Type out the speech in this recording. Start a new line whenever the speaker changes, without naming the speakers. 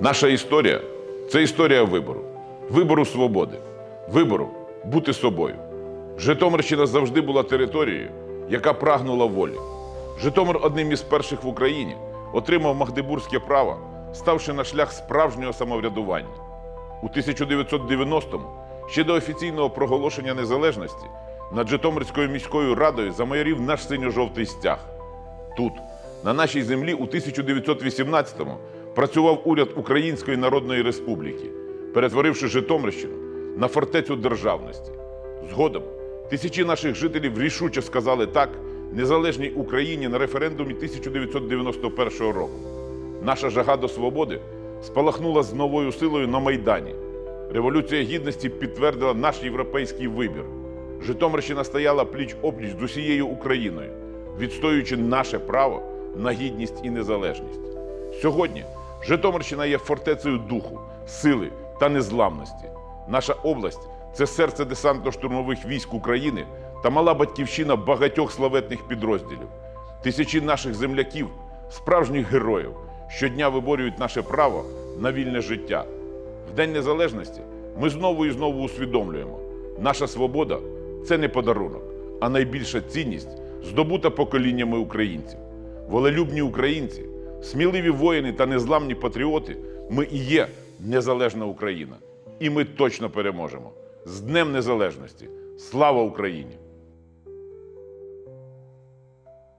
Наша історія це історія вибору, вибору свободи, вибору бути собою. Житомирщина завжди була територією, яка прагнула волі. Житомир одним із перших в Україні отримав Магдебурзьке право, ставши на шлях справжнього самоврядування. У 1990-му, ще до офіційного проголошення незалежності, над Житомирською міською радою замайорів наш синьо-жовтий стяг. Тут, на нашій землі, у 1918-му працював уряд Української Народної Республіки, перетворивши Житомирщину на фортецю державності. Згодом тисячі наших жителів рішуче сказали так незалежній Україні на референдумі 1991 року. Наша жага до свободи спалахнула з новою силою на Майдані. Революція гідності підтвердила наш європейський вибір. Житомирщина стояла пліч опліч з усією Україною, відстоюючи наше право на гідність і незалежність. Сьогодні Житомирщина є фортецею духу, сили та незламності. Наша область це серце десантно-штурмових військ України та мала батьківщина багатьох славетних підрозділів. Тисячі наших земляків, справжніх героїв, щодня виборюють наше право на вільне життя. В День Незалежності ми знову і знову усвідомлюємо, наша свобода це не подарунок, а найбільша цінність, здобута поколіннями українців. Волелюбні українці, сміливі воїни та незламні патріоти ми і є незалежна Україна. І ми точно переможемо. З Днем Незалежності! Слава Україні!